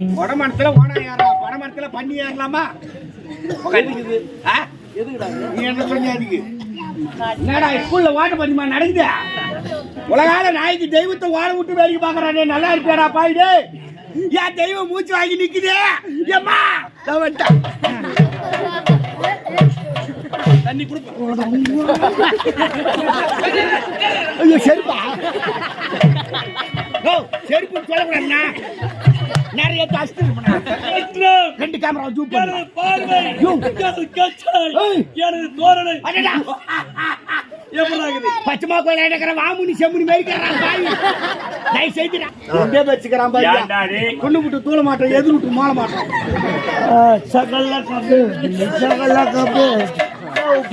உடமரத்துல ஓனா ஏறலாம் பனைமரத்துல பண்ணி ஏறலாமா? எதுக்குடா நீ என்ன சொன்னிய அதுக்கு என்னடா ஸ்கூல்ல நடக்குது? உலகால நாய்க்கு தெய்வத்தை ஓட விட்டு வேடிக்கை பாக்குறானே நல்லா இருப்பியாடா பாயிடு ஏன் தெய்வம் மூச்சு வாங்கி நிக்குது. வந்துட்டேன். தண்ணி கொடுப்ப செருப்பா. செருப்பு சொல்லக்கூடாதுண்ணா. நிறைய ஜாஸ்தி ரெண்டு கேமரா ஜூம் பண்ணு. பார்வை. எனது கச்சை. எனது தோரணை அடடா. எப்படாகுது பச்சைமா கோயில் எடுக்கிற வாமுனி செம்முனி மேய்க்கிறான் பாய் தயவு செய்துடா ரெண்டே வச்சுக்கிறான் பாய்? கொண்டு விட்டு தூள மாட்டோம் எதிர் விட்டு மாற மாட்டோம் சகல கப்பு சகல கப்பு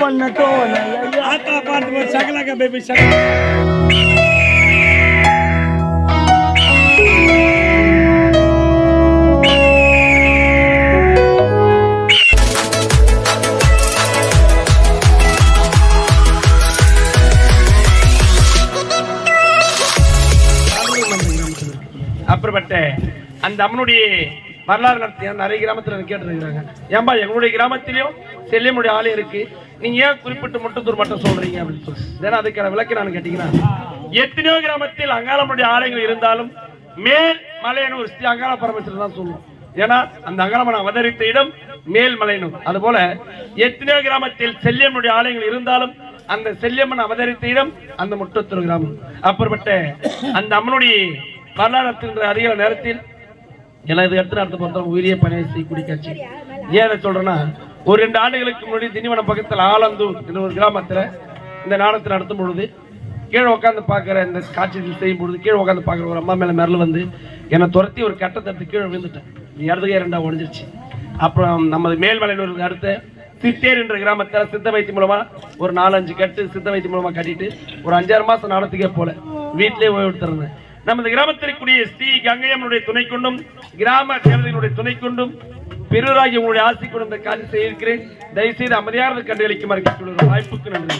பண்ணட்டோ ஆத்தா சகலக பேபி இந்த அம்மனுடைய வரலாறு நடத்திய? நிறைய கிராமத்தில் கேட்டுருக்கிறாங்க. ஏன்பா எங்களுடைய கிராமத்திலையும் செல்லியமுடைய ஆலயம் இருக்கு. நீங்க ஏன் குறிப்பிட்டு முட்டத்தூர் மட்டும் சொல்றீங்க அப்படின்னு சொல்லி. ஏன்னா அதுக்கான விளக்கு நான் கேட்டீங்கன்னா எத்தனையோ கிராமத்தில் அங்காளமுடைய ஆலயங்கள் இருந்தாலும் மேல் மலையனு ஒரு ஸ்ரீ அங்காள பரமேஸ்வரர் தான் சொல்லுவோம். ஏன்னா அந்த அங்காளம்மன் அவதரித்த இடம் மேல் மலையனூர். அது போல எத்தனையோ கிராமத்தில் செல்லியம்மனுடைய ஆலயங்கள் இருந்தாலும் அந்த செல்லியம்மன் அவதரித்த இடம் அந்த முட்டத்தூர் கிராமம். அப்புறப்பட்ட அந்த அம்மனுடைய வரலாறு அறிகிற நேரத்தில் எல்லாம் இது எடுத்து நடத்த பொறுத்தவரை உயிரிய பணியை செய்யக்கூடிய கட்சி. ஏன் சொல்றேன்னா ஒரு ரெண்டு ஆண்டுகளுக்கு முன்னாடி திண்டிவனம் பக்கத்தில் ஆலந்தூர் என்ற ஒரு கிராமத்தில் இந்த நாடகத்தை நடத்தும் பொழுது கீழே உட்காந்து பார்க்குற இந்த காட்சிகள் செய்யும் பொழுது கீழே உட்காந்து பார்க்குற ஒரு அம்மா மேலே மிரல் வந்து என்னை துரத்தி ஒரு கட்டத்தை எடுத்து கீழே விழுந்துட்டேன். இடதுகை ரெண்டா ஒழிஞ்சிருச்சு அப்புறம் நமது மேல்மலையினூருக்கு அடுத்த சித்தேர் என்ற கிராமத்தில் சித்த வைத்தியம் மூலமாக ஒரு நாலஞ்சு கட்டு சித்த வைத்தியம் மூலமாக கட்டிட்டு ஒரு அஞ்சாறு மாதம் நாடத்துக்கே போல வீட்டிலே ஓய்வு எடுத்துருந்தேன் நமது கிராமத்திற்குரிய ஸ்ரீ கங்கையம்மனுடைய துணை கொண்டும் கிராம தேவதையினுடைய துணை கொண்டும் பெருராகி உங்களுடைய ஆசை கொண்டு இந்த காட்சி செய்திருக்கிறேன். தயவுசெய்து அமைதியானது கண்டுகளிக்குமாறு கேட்டுள்ள வாய்ப்புக்கு நன்றி.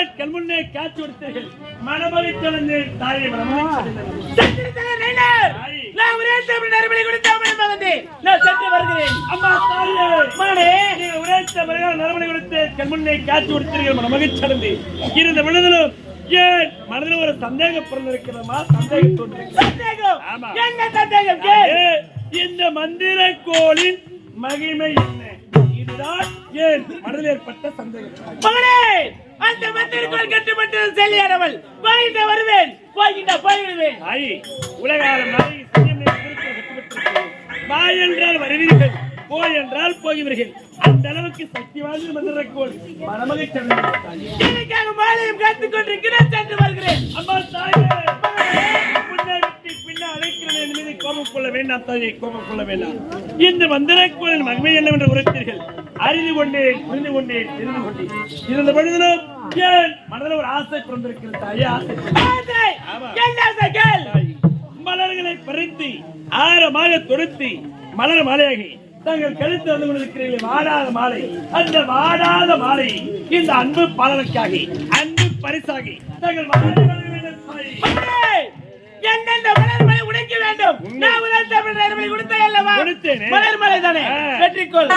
ஏன் கல்முன்னே காட்சி கொடுத்தீர்கள். மனமகை தொடர்ந்து தாயை அம்மா காட்சி கொடுத்தீர்கள். இருந்த விழுதலும் ஏன் மனதில் ஒரு சந்தேகம் சந்தேகம். இந்த மந்திர கோளின் மகிமை என்ன? இதுதான் ஏன் மனதில் ஏற்பட்ட சந்தேகம். மகனே. அந்த மந்திரக்குள் கட்டுப்பட்டு செல்லியானவள். போகின்ற வருவேன். போகின்ற போய்விடுவேன். தாய் உலகாலம் நாளை சத்தியம் என்ற திருக்குறள் கட்டுப்பட்டிருக்கிறது. வா என்றால் வருவீர்கள் போ என்றால் போகிறீர்கள் அந்த அளவுக்கு சக்தி வாய்ந்த மந்திரக்கோள் மனமகை எனக்காக மாலையும் காத்துக் கொண்டிருக்கிறேன் சென்று வருகிறேன். அம்மா தாயே முன்னே அழைக்கிறேன் என் மீது கோபம் கொள்ள வேண்டாம் தாயை கோபம் கொள்ள வேண்டாம். இந்த மந்திரக்கோளின் மகிமை என்னவென்று உரைத்தீர்கள்? அறிந்து கொண்டேன் புரிந்து கொண்டேன் தெரிந்து கொண்டேன். இருந்த பொழுதிலும் ஏன் மனதில் ஒரு ஆசை பிறந்திருக்கிறது தாயே என்ன மலர்களை பறித்து ஆரமாக தொடுத்து மலர் மாலையாகி தங்கள் கழுத்து வந்து கொண்டிருக்கிறீர்கள் வாடாத மாலை. அந்த வாடாத மாலை இந்த அன்பு பாலனுக்காகி அன்பு பரிசாகி தங்கள் எந்தெந்த உடைக்க வேண்டும். நான் உலர் தமிழ் நேர்மலை கொடுத்தேன் அல்லவா? கொடுத்தேனே. மலர்மலை தானே. வெற்றிக்கொள்.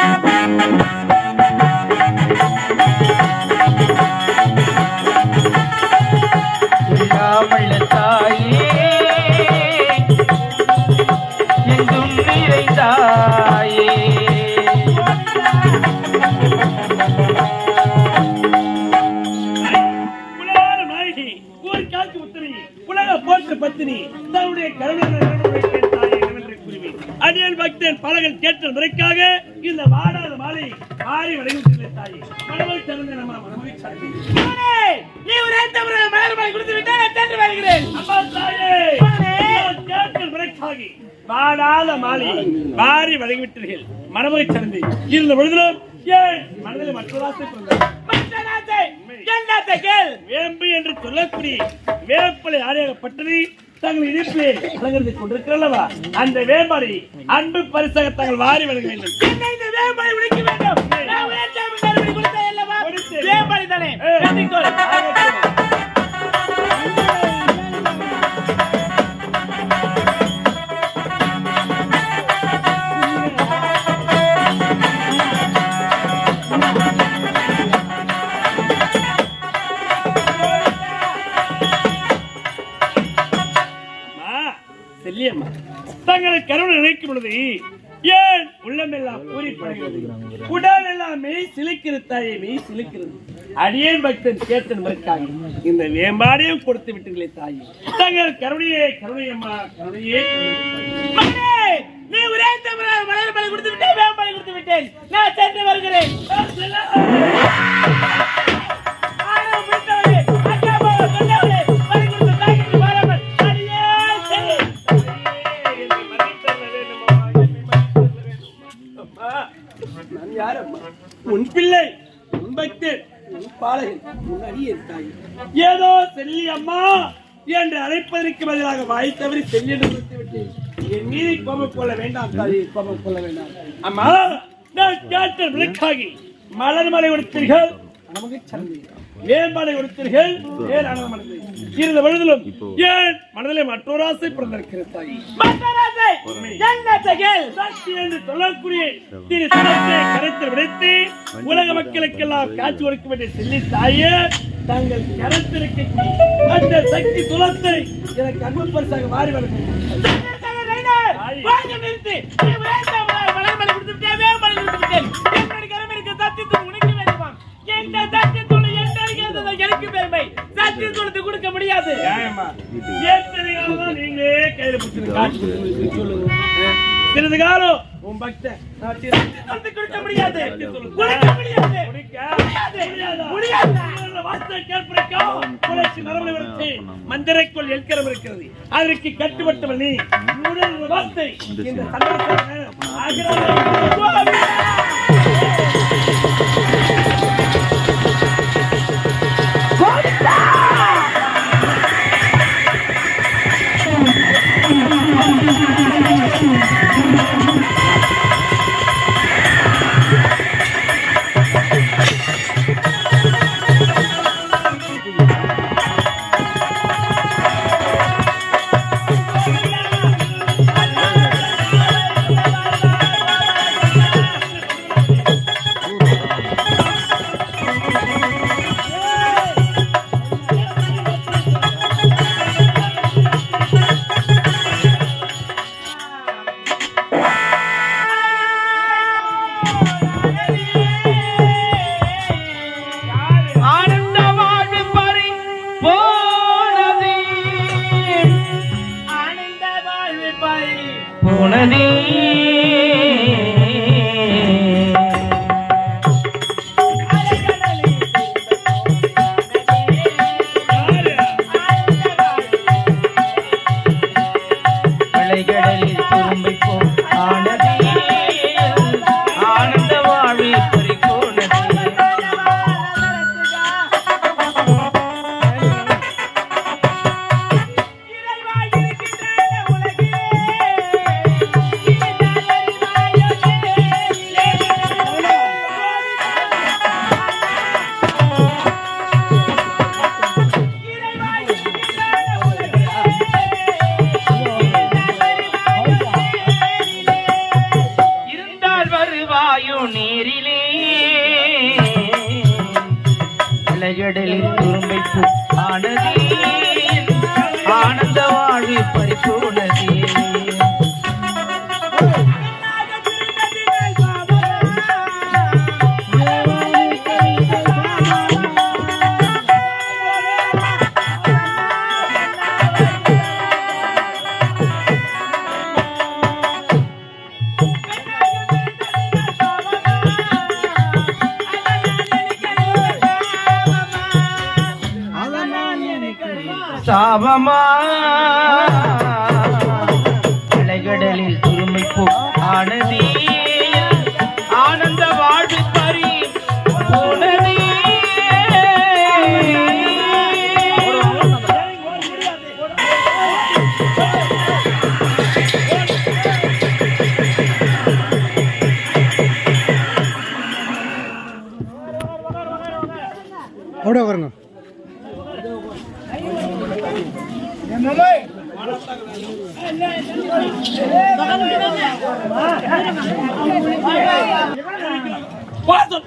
தாயே எங்கும் நிறைந்தாயே. பக்தன் பலகள் கேட்ட முறைக்காக இந்த வாடாத மாலை மாறி வழங்கி தாயி. மனமை திறந்த நம்ம மனமை சார்ந்து மகனே, நீ உலர் தமிழ் மலர்மலை கொடுத்து விட்டால் நான் சென்று வருகிறேன். அம்மா தாயே! மகனே. நான் கேட்ட முறைக்காக வாடாத மாலை மாறி வழங்கிவிட்டீர்கள் மனமை சார்ந்து இருந்த பொழுதிலும் ஏன் மனதில் மற்றதாசை கொண்டார் மற்ற நாட்டை, என் நாட்டை கேள். வேம்பு என்று சொல்லக்கூடிய வேப்பலை ஆடையாகப்பட்டது. தங்கள் இடிப்பில் அலங்கரித்துக் கொண்டிருக்கிறல்லவா அந்த வேம்பாடி அன்பு பரிசாக தங்கள் வாரி வழங்க வேண்டும். என்ன இந்த வேம்பாடி உடைக்க வேண்டும். வேம்பாடி தானே? செல்லியம்மா தங்களை கருணை நினைக்கும் பொழுது ஏன் உள்ளமெல்லாம் பூரிப்படுகிறது? உடல் எல்லாமே மெய் சிலுக்கிறது தாயே மெய் சிலுக்கிறது. அடியேன் பக்தன் கேட்டன் மறுக்காங்க இந்த வேம்பாடையும் கொடுத்து விட்டுங்களே தாயே. தங்கள் கருணையே கருணையம்மா கருணையே நீ ஒரே தமிழர் மலர் மலை கொடுத்து விட்டேன் வேம்பாடை கொடுத்து விட்டேன். நான் சென்று வருகிறேன். பாலகன் உன் அடியேன் தாய் ஏதோ செல்லி அம்மா என்று அழைப்பதற்கு பதிலாக வாய் தவறி செல்லி என்று விட்டேன். என் மீது கோபம் கொள்ள வேண்டாம் தாய் கோபம் கொள்ள வேண்டாம். அம்மா நான் கேட்ட விளக்காகி மலர் மலை கொடுத்தீர்கள் நமக்கு சந்தை வேம்பாலை கொடுத்தீர்கள் ஏன் அனந்தமனது இருந்த பொழுதிலும் ஏன் மனதிலே மற்றொரு ஆசை பிறந்திருக்கிறது தாய்? என்று சொல்லக்கூடிய திரு தனத்தை கருத்தில் விடுத்து உலக மக்களுக்கெல்லாம் காட்சி கொடுக்க வேண்டிய செல்லி தாயே தங்கள் கருத்திற்கு அந்த சக்தி துலத்தை எனக்கு அன்பு பரிசாக மாறி இருக்கிறதோ எனக்கு பெருமை. சத்தியத்தூளுக்கு கொடுக்க முடியாது. நீங்களே கையில சிறிது காலம் உன் நான் சத்தியத்தூளுக்கு கொடுக்க முடியாது. கொடுக்க முடியாது. மந்திரைக்குள் எல்கரம் இருக்கிறது. அதற்கு கட்டுப்பட்டவள் நீ. வார்த்தை. இந்த சந்தர்ப்பத்தில்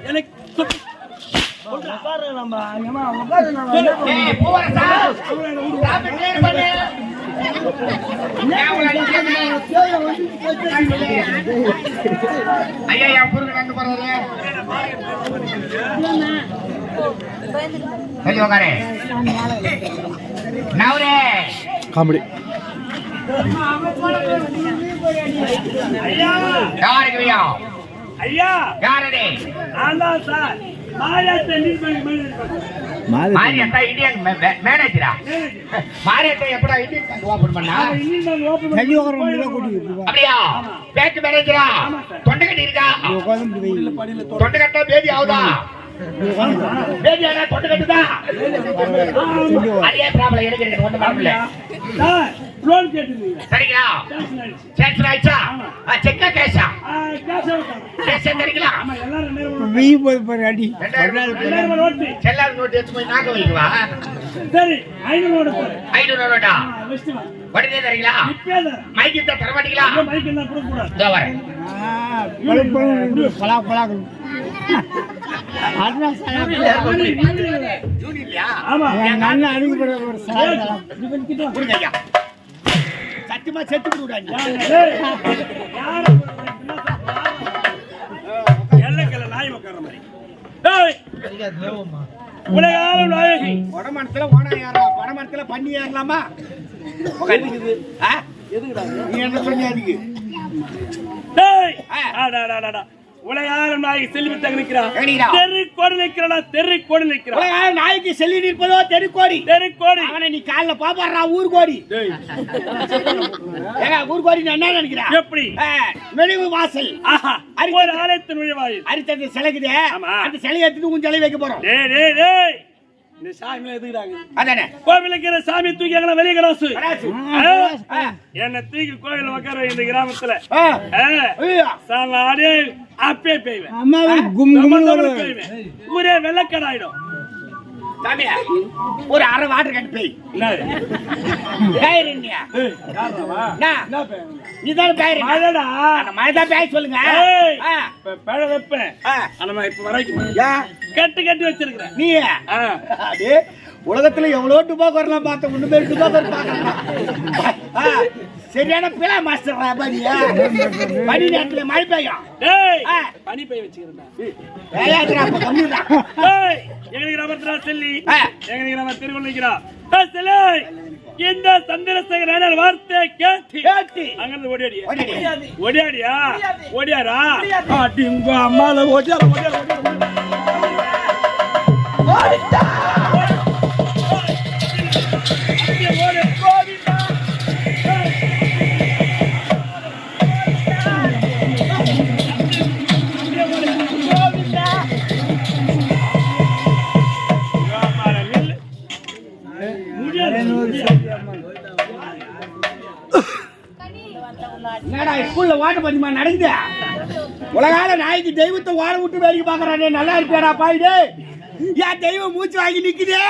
எனக்கு. ஐயா நடந்து போறாரு வெளிய உட்காரு. நவரே காமெடி. மாரியத்தா இந்தியன் மேனேஜரா. மாரியத்தா எப்படா இந்தியன் ஓபன் பண்ணா? அப்படியா? பேங்க் மேனேஜரா? தொண்டைக்கட்டி இருக்கா தொண்டைக்கட்டா பேதி ஆகுதா? லோன் கேட்டுருந்தீங்க சரிங்களா சாங்ஷன் ஆயிடுச்சு. செக்கா கேஷா. கேஷ் ரெண்டாயிரம் ரூபாய் ரெண்டாயிரம் ரெண்டாயிரம் ரூபாய் நோட்டு. எடுத்து போய் நாக்க வைக்குவா சரி ஐநூறு நோட்டு. ஐநூறு நோட்டா வா. உடனே தரீங்களா. மைக்கு தர மாட்டீங்களா சத்தியமா செத்து விடுவாங்க ஏய், யாரை என்ன சார்? எல்லைக்கல்ல நாய் உட்கார்ற மாதிரி. ஏய், உலகாலும் நாயகி வடமரத்துல ஏறலாம் வடமரத்துல பண்ணி ஏறலாமா உட்காந்துக்குது ஆ? நீ என்ன சொன்னியா அதுக்கு டேய் ஆ. உலகாலும் நாயகி செல்வி எங்கடா? தெரு கோடி நிற்கிறானா தெரு கோடி நிற்கிறான் உலகால நாய்க்கு செல்லி நிற்பதோ தெருக்கோடி? தெரு கோடி அவனை நீ கால்ல பாப்பாடுறா ஊர் கோடி ஏங்க ஊர் கோடி என்ன நினைக்கிறேன் எப்படி? நுழைவு வாசல். ஆஹா ஒரு ஆலயத்தின் நுழைவாயில். அரித்தந்த சிலைக்குது. அந்த சிலையை எடுத்துட்டு உன் சிலை வைக்க போறோம். டேய் டேய் டேய். இந்த சாமி எதுக்குறாங்க அதானே? கோவிலுக்கு இருக்கிற சாமி தூக்கி எங்களை வெளியே. ஆ, என்ன தூக்கி கோவில் உட்கார இந்த கிராமத்துல. சாமாடியே அப்பே பெய்வேன். கும் தமன் தமன் பெய்வேன். ஊரே வெள்ளக்கடாயிடும். சாமி ஒரு அரை வாட்டர் கட்டு போய். என்ன பேரின்னியா ஏய், யார்றாவா? என்ன பெய்வேன்? நீ தானே பேரு மழைடா. அந்த மழை தான் பேய் சொல்லுங்க. ஏய், ஆ, இப்ப பழ வைப்பேன். நான் இப்ப வரைக்கும் ஏன்? கட்டு கட்டி வச்சிருக்கிறேன். நீ ஆ. அடே, உலகத்துல எவ்வளவு டுபாக்கு வரலாம் பார்த்த ஒண்ணு பேர் டுபாக்கு பார்க்கலாம் சரியான பிள்ளை மாஸ்டர் பனியா பனி நேரத்துல மழை பெய்யும். பனி பெய்ய வச்சுக்கிறேன் இந்த சந்திரசேகரன் வார்த்தை கேட்டு கேட்டு. அங்கிருந்து ஓடியாடியா. ஓடியாடி. ஓடியாடியா? ஓடியாரா? அடி உங்க அம்மால ஓடியார ஓடியார ஓடியார ஸ்கூல்ல வாட்ட பத்திமா நடக்குது உலகால நாய்க்கு தெய்வத்தை ஓட விட்டு வேடிக்கை பாக்குறானே நல்லா இருப்பியாடா பாயிடு என் தெய்வம் மூச்சு வாங்கி நிக்குதே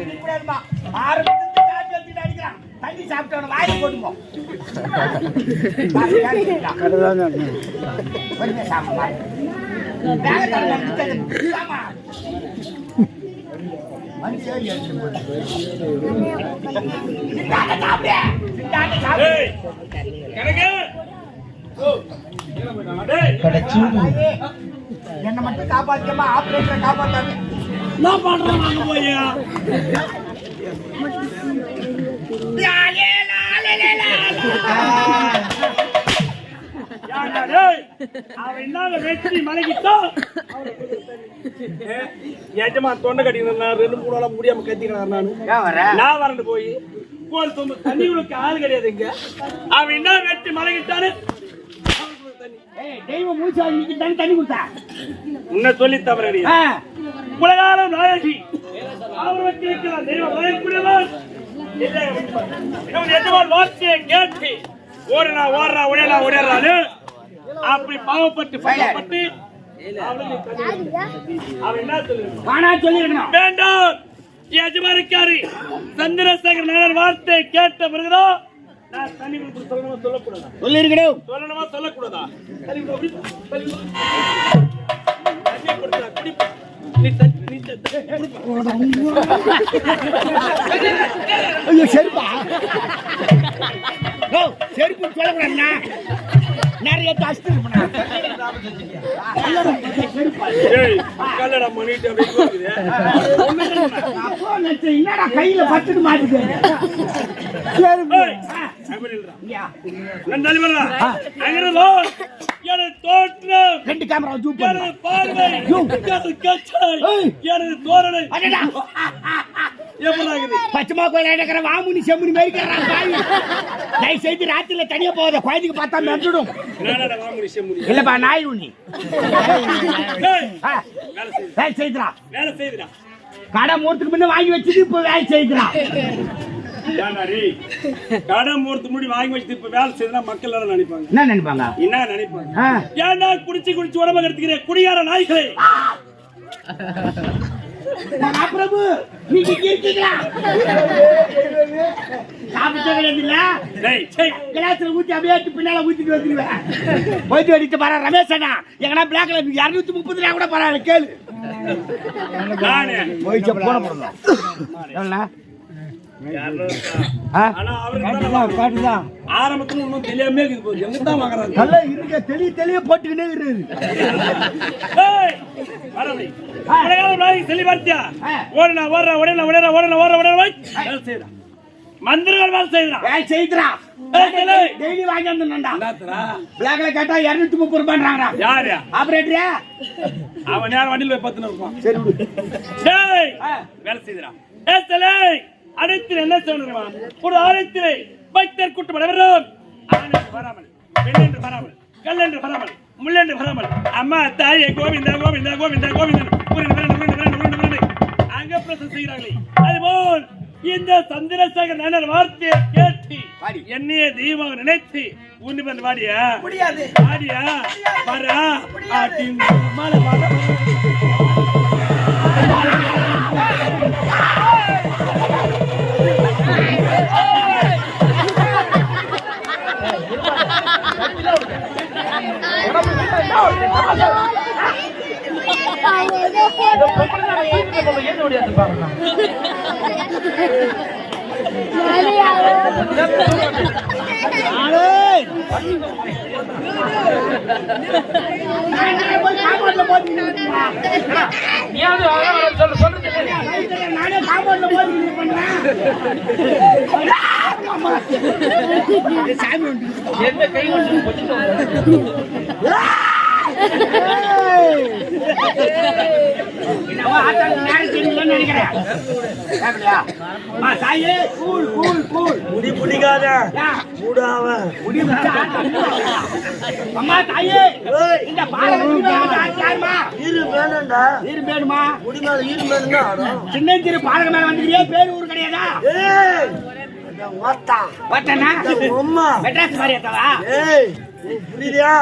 நிக்கக்கூடாதும்மா. ஆறு. தண்ணி சாப்பிட்டவன வாயில போட்டுப்போம் பொறுமையா என்னை மட்டும் காப்பாத்தியம்மா ஆபரேட்டரை காப்பாத்தாம நான் பண்றேன் அங்க போய்? லாலே, லாலே, லே, லாலே. ஏஜமா தொண்டை கட்டி ரெண்டு மூணு நாளா முடியாம கத்திக்கிறான் நானு. ஏன் வர? நான் வரண்டு போய் கோல் தொம்பு தண்ணி உனக்கு ஆள் கிடையாது இங்க. அவன் என்ன வெட்டி மலகிட்டானு ஏய், தெய்வம் நிக்கு, தண்ணி தண்ணி கொடுத்தா உன்னை சொல்லி தவறடி உலகாலம் நாயகி. அவர் வச்சிருக்கிறார் தெய்வம் பயக்கூடியவர் எஜமான் வார்த்தையை கேட்டு ஓடுறா ஓடுறா ஓடியலா ஓடிடுறாரு அப்படி பாவப்பட்டு பாவப்பட்டு வேண்டாம். எஜமானிக்காரி சந்திரசேகர் நாயர் வார்த்தை கேட்ட பிறகுதான் நான் கொடுத்து சொல்லணுமா சொல்லக்கூடாதா? சொல்லிருக்கணும். சொல்லணுமா சொல்லக்கூடாதா. ஐயோ செருப்பா. ஓ செருப்பு சொல்லக்கூடாதுண்ணா நிறைய இருப்பா என்னடா கையில பத்துட்டு செருப்பு. ரெண்டு கேமரா ஜூம் எனது பார்வை. எனது கச்சை. எனது தோரணை. பச்சைமா கோயில் வாமுனி செம்முனி தயவு செய்து ராத்திரில தனியா போகாத குழந்தைக்கு பார்த்தா செம்முடி இல்லப்பா நாய் உண்ணி. வேலை செய்து. வேலை செய்துடா. கடை மூர்த்துக்கு முன்ன வாங்கி வச்சது இப்ப வேலை செய்துடா. கடை மூர்த்து முடி வாங்கி வச்சுட்டு இப்ப வேலை செய்தா மக்கள் எல்லாம் நினைப்பாங்க? என்ன நினைப்பாங்க? என்ன நினைப்பாங்க? ஆ, ஏன்டா குடிச்சு குடிச்சு உடம்ப கெடுத்துக்கிற குடியார நாய்களே? மகாபிரபு நீங்க இங்க இருக்கீங்களா சாப்பிட்ட கிடையாது இல்ல கிளாஸ்ல ஊத்தி அப்படியே பின்னால ஊத்திட்டு வந்துருவேன். போயிட்டு அடித்து பாரு ரமேஷ் அண்ணா எங்கன்னா பிளாக்ல இருநூத்தி முப்பது ரூபா கூட பரவாயில்ல கேளு. போயிட்டு போன போடலாம் காட்டுதான் ஆரம்பத்துல ஒன்றும் தெரியாம இருக்குது எங்க தான் வாங்குறாங்க நல்லா இருக்க தெளிய தெளிய போட்டுக்கிட்டே இருக்குது ஆ. ஓடுனா ஓடுறா ஓடுனா ஓடுறா ஓடுனா ஓடுறா ஓய். வேலை செய்யறா. மந்திரங்கள் வேலை செய்யறா. வேலை செய்துடா டெய்லி வாங்கி வந்துடா பிளாக்ல கேட்டா இருநூத்தி முப்பது யாரு? ஆபரேட்டரா அவன் நேரம் வண்டியில் போய் பத்துன்னு இருப்பான்? சரி. வேலை தலை அனைத்தில் என்ன செய்யணும் ஒரு ஆலயத்திலே பக்தர் கூட்டம் அனைவரும் வராமல் என்று வராமல் கல் என்று வராமல் முள் என்று வராமல் அம்மா தாயே கோவிந்தா கோவிந்தா கோவிந்தா கோவிந்தன். அங்க பிரசம் செய்கிறார்களே. அதுபோல் இந்த சந்திரசேகர் நன்னர் வார்த்தையை கேட்டு. என்னைய தெய்வமாக நினைத்து உண்டு பண்ண வாடியா? முடியாது. வாடியா? வரா? ஆட்டின் மாலை மாலை பாருங்க அழகா சொல்லு சொல்றது இல்லையா? நானே காம்பவுண்ட்ல போய் இது பண்றேன் சாமி உண்டு எந்த கை முடி பிடிக்காத யா, மூடாவ முடி. அம்மா, தாயே, இந்த பாலை குடி வாங்க, ஆச்சு யாரும்மா? இரு வேணாண்டா நீர் வேணுமா? முடி மேல இரு வேணும்னா ஆடும் சின்னஞ்சிறு பாலக மேல வந்துக்கிறியே, பேர் ஊர் கிடையாதா? ஏய் ஓத்தா? அம்மா மெட்ராஸ் மாதிரியாத்தவா? ஏய் புரியுதா.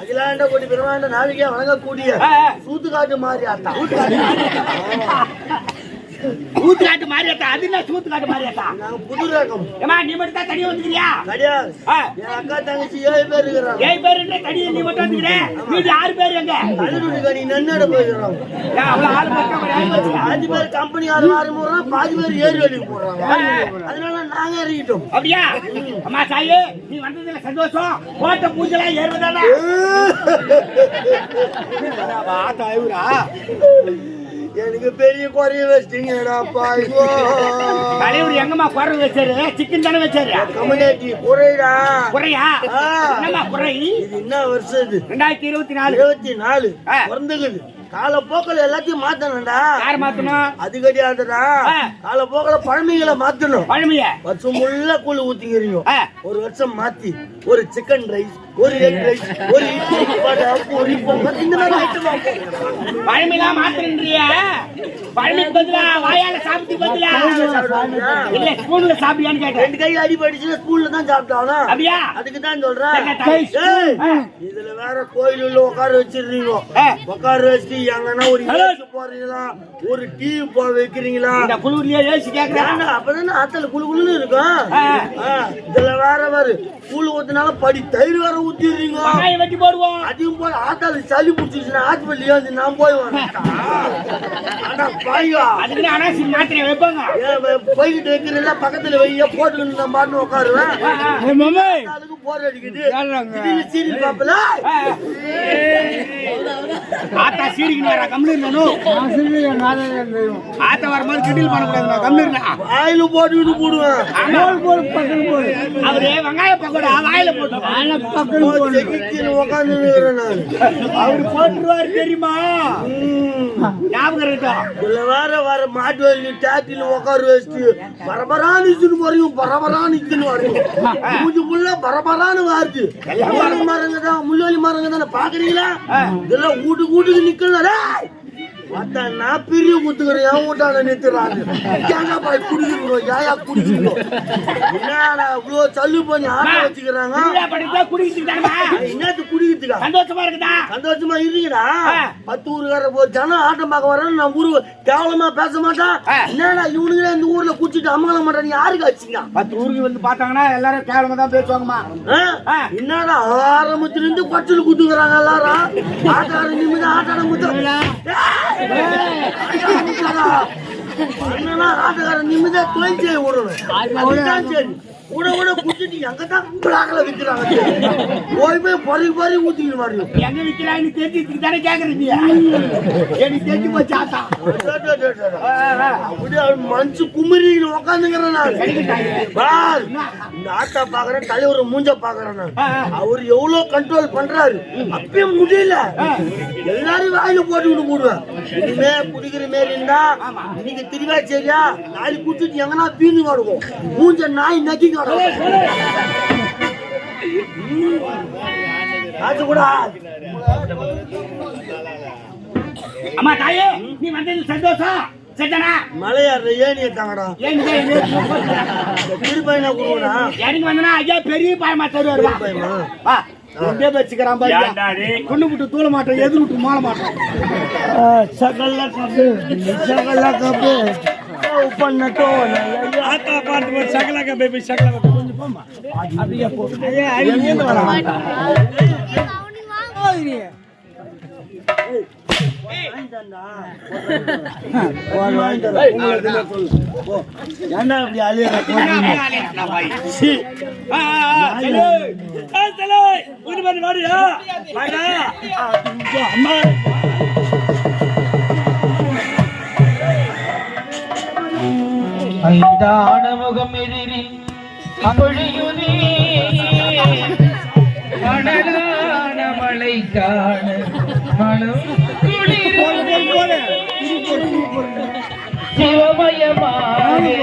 அகிலாண்ட கோடி பிரமாண்ட நாளைக்கே வணங்கக்கூடிய. சூத்துக்காட்டு மாதிரி ஆத்தா ஊத்துக்காட்டு மாரியாத்தா அது என்ன சூத்துக்காட்டு மாரியாத்தா நாங்க புது ரகம் ஏமா நீ மட்டும் தான் தனியா வந்துக்கிறியா கிடையாது. என் அக்கா தங்கச்சி ஏழு பேர் இருக்கிறாங்க. ஏழு பேர் என்ன தனியா நீ மட்டும் வந்துக்கிற மீதி ஆறு பேர் எங்க? கல்லூரி கனி நன்னட அவ்வளவு ஆள் வச்சுக்க? பாதி பேர் கம்பெனி ஆறு மாறி போடுறாங்க பாதி பேர் ஏரி வேலைக்கு போடுறாங்க அதனால நாங்க இறங்கிட்டோம். அப்படியா? அம்மா சாயி நீ வந்ததுல சந்தோஷம். போட்ட பூஜெல்லாம் ஏறுவதானா? எனக்கு பெரிய குறைய வச்சிட்டீங்கடா தலைவர் எங்கம்மா குறை வச்சாரு? சிக்கன் தானே வச்சாரு? கம்யூனிட்டி குறையா? ஆ. என்னம்மா குறை? இது என்ன வருஷம் இது? ரெண்டாயிரத்தி இருபத்தி நாலு. இருபத்தி நாலு. பிறந்துக்குது காலப்போக்கில் எல்லாத்தையும் மாத்தணும்டா. யார் மாத்தணும்? அது கிடையாதுடா. காலப்போக்கில் பழமைகளை மாத்தணும். பழமைய? வருஷம் முள்ள கூழ் ஊத்திக்கிறீங்க. ஒரு வருஷம் மாத்தி. ஒரு சிக்கன் ரைஸ் ஒரு எக் ரைஸ் ஒரு இட்லி வடை பொரி பொங்கல் இந்த மாதிரி ஐட்டம் பழமையெல்லாம் மாத்திரன்றிய பழனிக்கு பதிலா வாயால சாப்பிட்டு பதிலா? இல்ல ஸ்பூன்ல சாப்பிட்டியான்னு கேட்டேன். ரெண்டு கை அடிபடிச்சு ஸ்கூல்ல தான் சாப்பிட்டானா? அப்படியா? அதுக்கு தான் சொல்றேன். இதுல வேற கோயிலுள்ள உட்கார வச்சிருக்கீங்க உட்கார வச்சுட்டு எங்கன்னா ஒரு ஏசி போறீங்களா ஒரு டீ போ வைக்கிறீங்களா? இந்த குளிர்லயே ஏசி கேக்குறேன் ஏன்டா, அப்பதானே ஆத்துல குளு குளுன்னு இருக்கும். இதுல வேற வேற கூழ் ஊத்தினால படி தயிர் வேற ஊத்திடுறீங்க. வெங்காயம் வெட்டி போடுவோம். அதையும் போய் ஆத்தால சளி பிடிச்சிச்சுன்னா ஆஸ்பத்திரி வந்து நான் போய் போய்கிட்டு வைக்கிறீங்களா பக்கத்துல வைய போட்டுக்கிட்டு நான் பாட்டு உட்காருவேன். அதுக்கு போர் அடிக்குது. சீரி பாப்பல ஆத்தா சீரிக்கு வரா கம்முனு இருந்தானு ஆத்தா வரும்போது கிண்டில் பண்ணக்கூடாது வாயில போட்டுக்கிட்டு போடுவேன். அவரு வெங்காய பக்கோடா வாயில போட்டு செகிச்சின்னு உட்காந்து அவரு போட்டுருவாரு தெரியுமா? ஞாபகம் இருக்கட்டும் இதுல வேற வர மாட்டு வலி டேட்டில உட்கார வச்சுட்டு பரபரான்னு இச்சுன்னு வரையும் பரபரான்னு இச்சுன்னு வரையும் மூஞ்சி முள்ள பரபரான்னு வாருது. மரங்க தான் முள்ளி மரங்க தானே பாக்குறீங்களா? இதெல்லாம் வீட்டுக்கு நிக்கலாம் பார்த்தா நான் பெரிய குத்துக்கிறேன் என் வீட்டான நிறுத்துறாங்க ஏன்டா பாய் குடிக்கிறோம் ஏயா குடிக்கிறோம் என்னடா இவ்வளோ சல்லு பண்ணி ஆட்ட வச்சுக்கிறாங்க? என்னத்து குடிக்கிறதுக்கா சந்தோஷமா இருக்குதா? சந்தோஷமா இருக்கீடா ஆ. பத்து ஊருக்கார ஒரு ஜனம் ஆட்டம் பார்க்க வரேன்னு நம்ம ஊரு கேவலமா பேச மாட்டான். என்னடா இவனுங்களே இந்த ஊர்ல குடிச்சிட்டு அமங்கலம் மாட்டான் யாருக்கு வச்சுங்க பத்து ஊருக்கு வந்து பார்த்தாங்கன்னா எல்லாரும் கேவலமா தான் பேசுவாங்கம்மா. என்னடா ஆரம்பத்துல இருந்து பச்சல் குத்துக்கிறாங்க எல்லாரும்? ஆட்டாட நிமிடம் ஆட்டாட முத்த ஆட்டக்கார நிமிடம் தொழில் செய்ய விடணும் அதுதான் சரி. கூட கூட குடிச்சிட்டு எங்க தான் பிளாக்ல விக்கிறாங்க? போய் போய் பொறி பொறி ஊத்திக்கிட்டு மாறியும் எங்க விக்கிறான்னு தெரிஞ்சு தானே கேக்குறீங்க எனக்கு தெரிஞ்சு போச்சு ஆத்தா அப்படியே மனுச்சு குமரியில் உட்காந்துங்கிறேன் நான். பாக்குறேன் தலைவர் மூஞ்ச பாக்குறேன் நான். அவர் எவ்வளவு கண்ட்ரோல் பண்றாரு? அப்பயும் முடியல. எல்லாரும் வாயில போட்டுக்கிட்டு போடுவேன். இனிமே குடிக்கிற மாரி இருந்தா இன்னைக்கு திருவா சரியா நாளைக்கு குடிச்சிட்டு எங்கன்னா பீந்து கிடக்கும் மூஞ்ச நாய் நக்கி அது கூட அம்மா தாயே நீ வந்தது சந்தோஷம். மலையாடுற ஏனிய தாங்கடா. ஏன் திருப்பையனா கொடுக்கணா எனக்கு வந்தனா ஐயா பெரிய பாயமா தருவாரு. வா. அப்படியே வச்சுக்கிறான் பாரு குண்டு விட்டு தூள மாட்டோம் எதிர் விட்டு மாற மாட்டோம் சகல கப்பு சகல கப்பு பண்ணட்டோ ஆத்தா பாட்டு போய் கொஞ்சம் போமா அப்படியே போ அழியற ஆ, ஆ, ஆ, சரி. ஏய், தலை, கொஞ்சம் பாரு, வாடியா. வாடா. அம்மா ஐந்தான முகம் எதிரில் பொழியுதே மணலான காண பாடே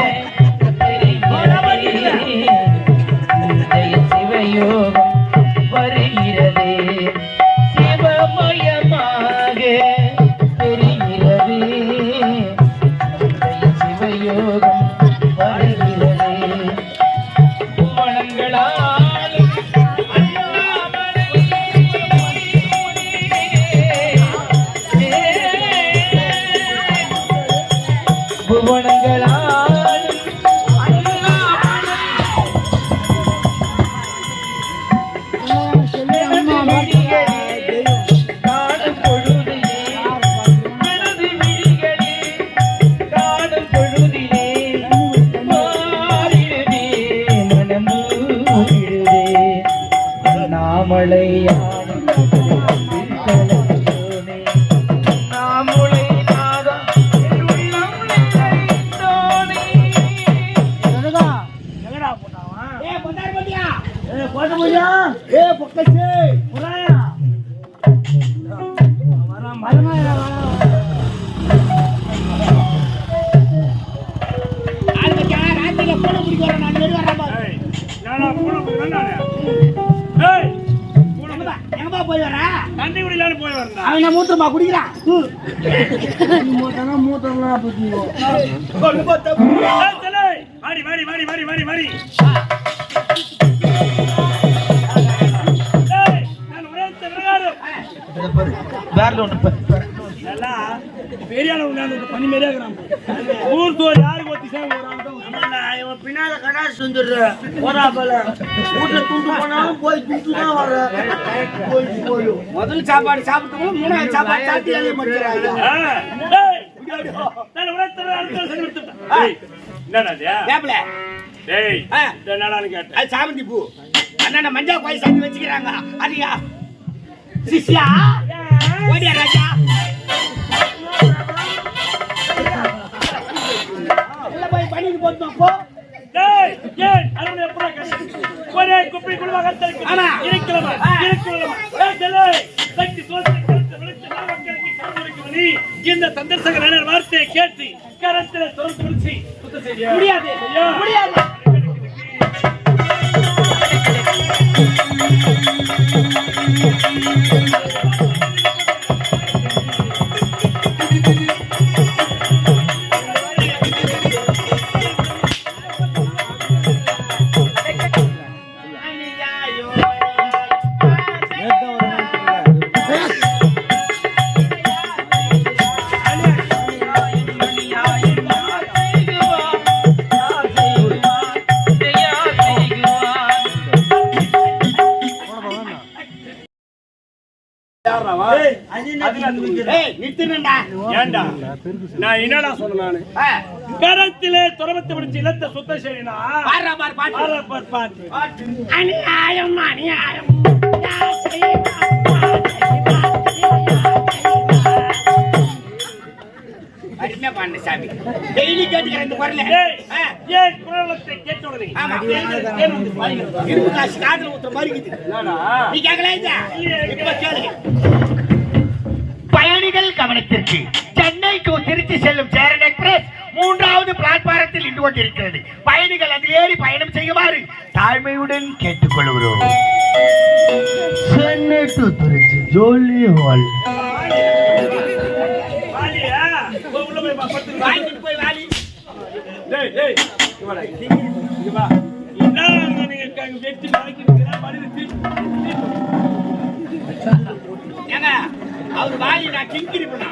கொண்டு போத்த மாடி மாடி மாடி மாடி மாடி மாடி பண்ணி இருக்கிறான் ஊர் யாருக்கு ஒத்தி பின்னால கடாசி வந்துடுற வீட்டுல துண்டு போனாலும் போய் துண்டு தான் வர போயிட்டு போயும் முதல் சாப்பாடு சாப்பிட்டு மூணாவது சாப்பாடு சாப்பிட்டு சாமந்தி பூ. அண்ணா மஞ்சள் கோயில் சாமி வச்சுக்கிறாங்க. அதுயா? சிஷ்யா? ஓடியா ராஜா? பண்ணிட்டு போட்டோம் குப்பை குழுவாக. ஏய், செல்லே, சக்தி நாமக்கலுக்கு நீ இந்த சந்தர்சக நேர வார்த்தையை கேட்டு கரத்தில் தொடர்ந்து செய்ய முடியாது. முடியாது. ஏய் நான் என்னடா சொன்னேன் நானு? கரத்திலே துறவத்தை பிடிச்சு இல்லத்தை சுத்தம் பாரு பாட்டு. அநியாயம். அநியாயம் சாமி. டெய்லி கேட்டுக்கிறேன் இந்த குரல. ஏன் குரலத்தை கேட்ட உடனே. இரும்பு காசு காதுல ஊத்துற மாதிரி? நீ கேட்கல இப்ப கேளு பயணிகள் கவனத்திற்கு சென்னை டு திருச்சி செல்லும் சேரன் எக்ஸ்பிரஸ் மூன்றாவது பிளாட்பாரத்தில் நின்று கொண்டிருக்கிறது பயணிகள் அதில் ஏறி பயணம் செய்யுமாறு தாழ்மையுடன் கேட்டுக்கொள்கிறோம் சென்னை டு திருச்சி ஜோலி ஹால் டேய், டேய், இங்க வா. என்னடா நீங்க வெட்டி மறைக்கிறீங்க? ஏங்க அவர் வாலி நான் கிங்கிரி பண்ணா